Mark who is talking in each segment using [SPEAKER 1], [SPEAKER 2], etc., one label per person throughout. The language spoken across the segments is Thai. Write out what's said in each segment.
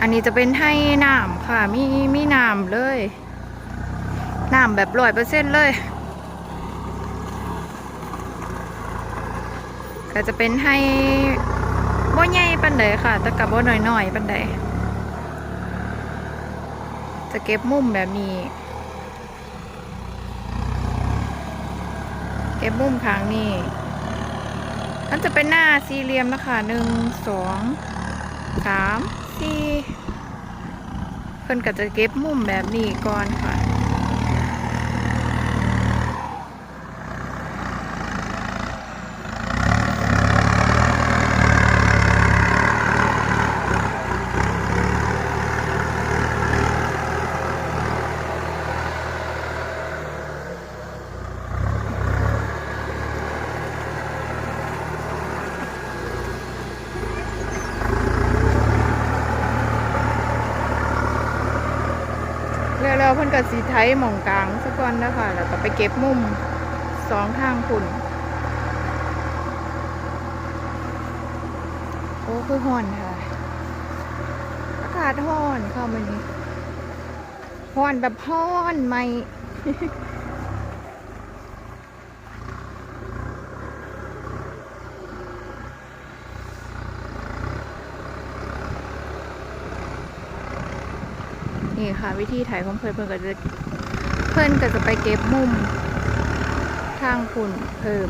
[SPEAKER 1] อันนี้จะเป็นให้น้ำค่ะ มีมีน้ำเลยน้ำแบบร้อยเปอร์เซ็นต์เลย ก็จะเป็นให้บ่ใหญ่ปันใดค่ะ แต่กับบ่น้อยๆปันใดจะเก็บมุมแบบนี้ เก็บมุมข้างนี้มันจะเป็นหน้าสี่เหลี่ยมนะคะหนึ่งสองสาม สี่เพิ่นก็จะเก็บมุมแบบนี้ก่อนค่ะ เพิ่นกับสีไทยหม่องกลางสักก่อนนะคะแล้วก็ไปเก็บมุมสองทางคุณโอ้คือห่อนค่ะ อากาศห่อนเข้ามานี้ห่อนแบบห่อนไหม นี่ค่ะ วิธีถ่ายของเพื่อนเพื่อนก็จะเพื่อนก็จะไปเก็บมุมทางคุณเพิ่ม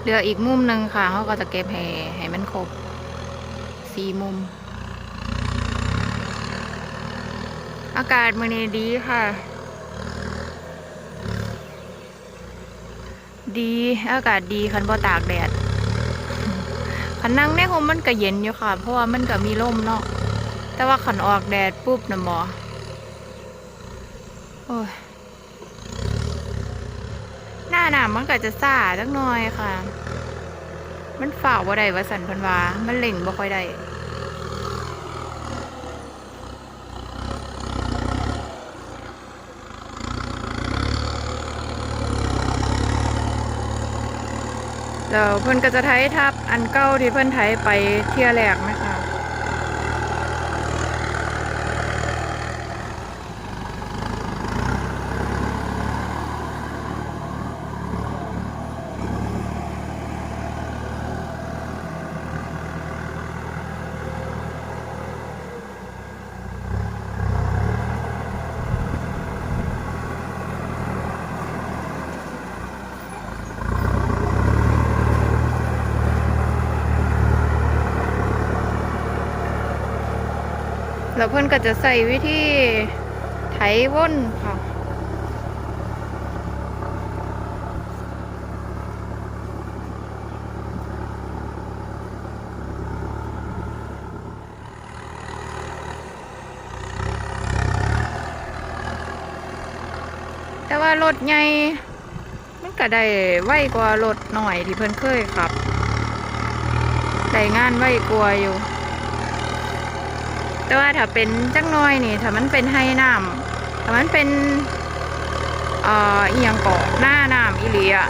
[SPEAKER 1] เหลืออีกมุมหนึ่งค่ะ เขาก็จะเก็บให้ให้มันครบสี่มุม อากาศมือนี้ดีค่ะ ดีอากาศดีคันบ่ตากแดดคันนั่งในโฮมมันก็เย็นอยู่ค่ะ เพราะว่ามันก็มีลมเนาะแต่ว่าขันออกแดดปุ๊บนะหมอโอ้ยหน้าหนามันก็จะซ่าจักหน่อยค่ะ มันฝ่าบ่ได้ว่าสันพันวา มันเล่งบ่ค่อยได้ แล้วเพื่อนก็จะไทยทับอันเก้าที่เพื่อนไทยไปเที่ยแรกนะคะ แล้วเพิ่อนก็จะใส่วิธีไถว่นค่ะแต่ว่ารถใหญ่มันก็ได้ไวกว่ารถหน่อยที่เพิ่นเคยขับ ได้งานไวกว่าอยู่ แต่ว่าถ้าเป็นจักหน้อยนี่ถ้ามันเป็นไฮน้ำถ้ามันเป็นเอ่ออียงเกาะหน้าน้ำอีหลีอะ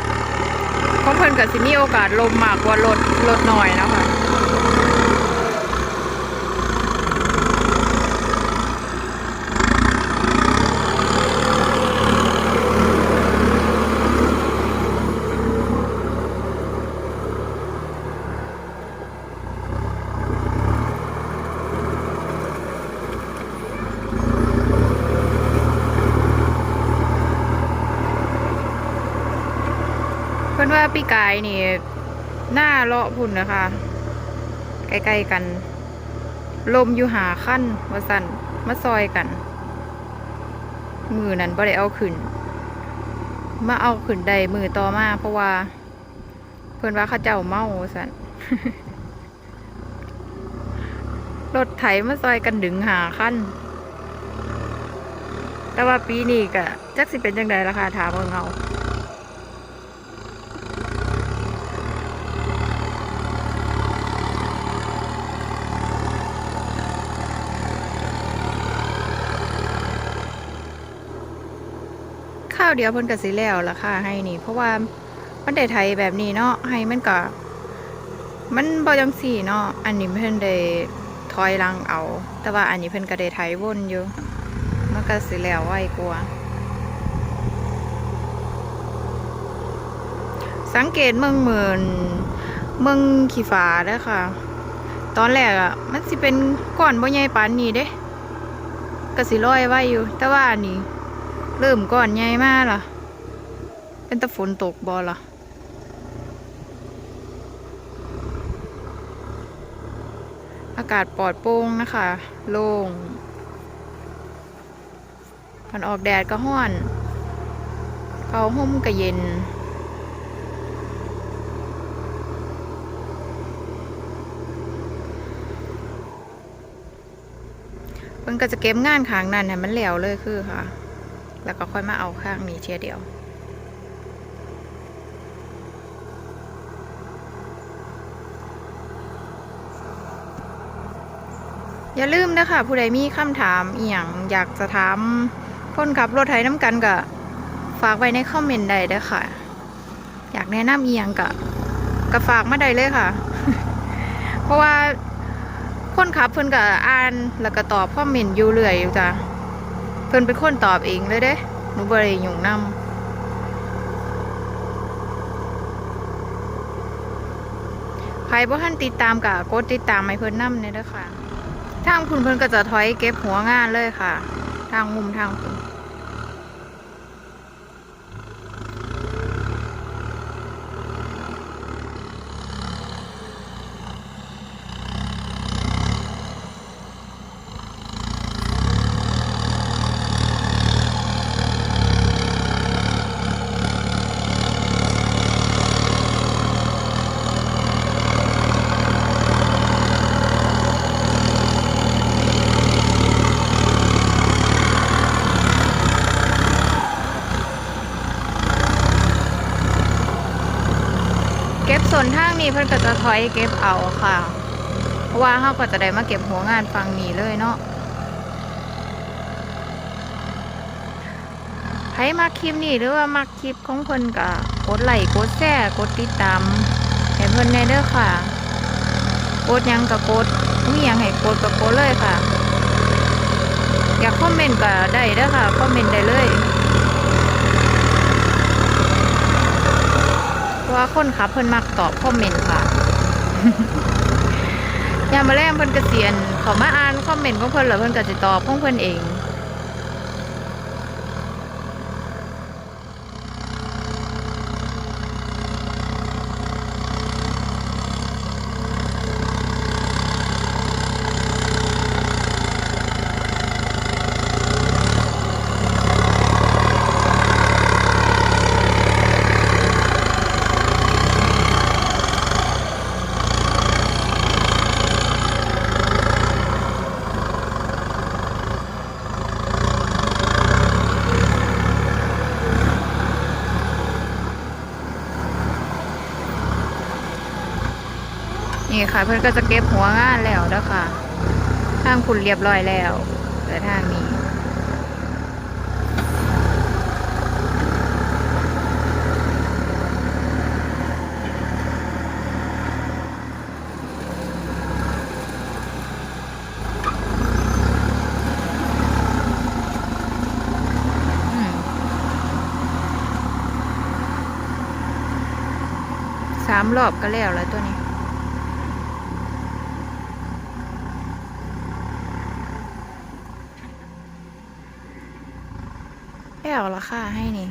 [SPEAKER 1] ของเพิ่นก็สิมีโอกาสลมมากกว่าลดลดหน้อยนะคะเพิ่นว่าปีกายนี่หน้าเลาะพุ่นนะคะใกล้ๆกัน ลมอยู่หาขั้นว่าสั่นมาซอยกัน มือนั้นบ่ได้เอาขึ้น มาเอาขึ้นได้มือต่อมาเพราะว่า เพิ่นว่าเขาเจ้าเมาสั่นรถไถมาซอยกันดึงหาขั้นแต่ว่าปีนี้ก็จักสิเป็นจังไดราคาถามเบิ่งเอา เดียวเพิ่นก็สิแล้วละค่ะให้นี่ เพราะว่ามันได้ไทยแบบนี้เนาะให้มันก็ มันบ่จังสี่เนาะอันนี้เพิ่นได้ถอยลังเอา แต่ว่าอันนี้เพิ่นก็ได้ไทยวนอยู่มันก็สิแล้วไวกว่าสังเกตเมืองเหมือนเมืองขี้ฟ้าเด้อค่ะ ตอนแรกอะมันสิเป็นก้อนบ่ใหญ่ปานนี้เด้ก็สิลอยไว้อยู่ แต่ว่าอันนี้ เริ่มก้อนใหญ่มากล่ะเป็นตะฝนตกบอล่ะออากาศปลอดโปร่งนะคะ โล่งมันออกแดดก็ห้อน เขาห่มก็เย็น เพิ่นก็จะเก็บงานข้างนั้นให้มันแล้วเลยคือค่ะ แล้วก็ค่อยมาเอาข้างนี้เทียเดียว อย่าลืมนะคะผู้ใดมีคำถามอีหยังอยากจะถามคนขับรถไถน้ำกันก็ฝากไว้ในคอมเมนต์ใดเด้อค่ะ อยากแนะนำอีหยังก็ก็ฝากมาได้เลยค่ะ เพราะว่าคนขับเพิ่นก็อ่านแล้วก็ตอบคอมเมนต์อยู่เรื่อยอยู่จ้ะ พิ่นเป็นคนตอบเองเลยเด้หนูบริยุ่งนำใครบ่ท่านติดตามกับกดติดตามไม่เพิ่นนำเนี่ยด้อค่ะ ทางคุณเพิ่นก็จะถอยเก็บหัวงานเลยค่ะ ทางมุมทางคุณ เก็บส่วนทางนี้เพิ่นก็จะถอยเก็บเอาค่ะ เพราะว่าเขาก็จะได้มาเก็บหัวงานฟังนี้เลยเนาะใครมาคลิปนี้หรือว่ามาคลิปของเพิ่นก็กดไลค์กดแชร์กดติดตามให้เพิ่นแน่เด้อค่ะ กดยังก็กดมียังให้กดก็กดเลยค่ะ อยากคอมเมนต์ก็ได้เด้อค่ะคอมเมนต์ได้เลย เพราะ ว่าคนขับเพิ่นมักตอบคอมเมนต์ค่ะยามมาแรงเพิ่นเกษียณเขามาอ่านคอมเมนต์ของเพิ่นแล้วเพิ่นก็สิตอบของเพิ่นเอง นี่ ค่ะ เพิ่อนก็จะเก็บหัวงานแล้วเด้อค่ะ ทางคุณเรียบร้อยแล้วแต่ทางนี้สามรอบก็แล้วแล้วตัวนี้ ละค่ะให้นี่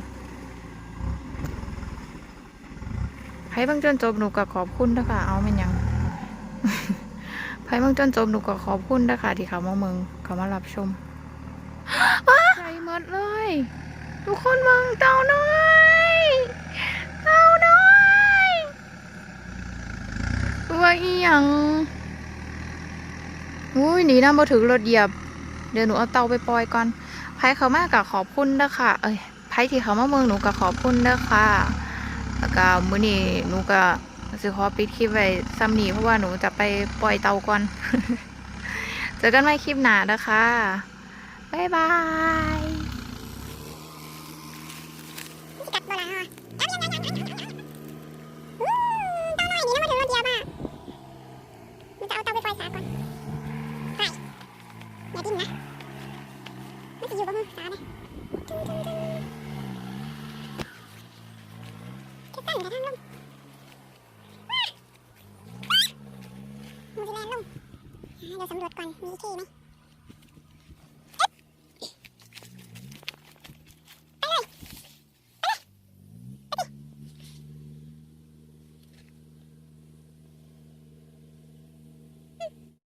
[SPEAKER 1] ไพ่บางจนจบหนูก็ขอบคุณนะคะเอาเป็นยังไพ่บางจนจบหนูก็ขอบคุณนะคะที่เขามาเมืองเขามารับชมใจหมดเลย ทุกคนมองเต่าน้อยเต่าน้อยตัวอีหยังอุ้ยหนีน้ำมาถึงรถเหยียบ เดี๋ยวหนูเอาเตาไปปล่อยก่อน ไพ่เขามากกับขอบคุณนด้คะเอ้ยไพ่ที่เขามาเมืองหนูกับขอบคุณนด้คะแล้วก็มื้อนี้หนูก็สิขอปิดคลิปไว้ซ้ำนี้เพราะว่าหนูจะไปปล่อยเตาก่อน เจอกันใหม่คลิปหน้านะคะ บ๊ายบาย
[SPEAKER 2] ดูสำรวจก่อน มีที่ไหม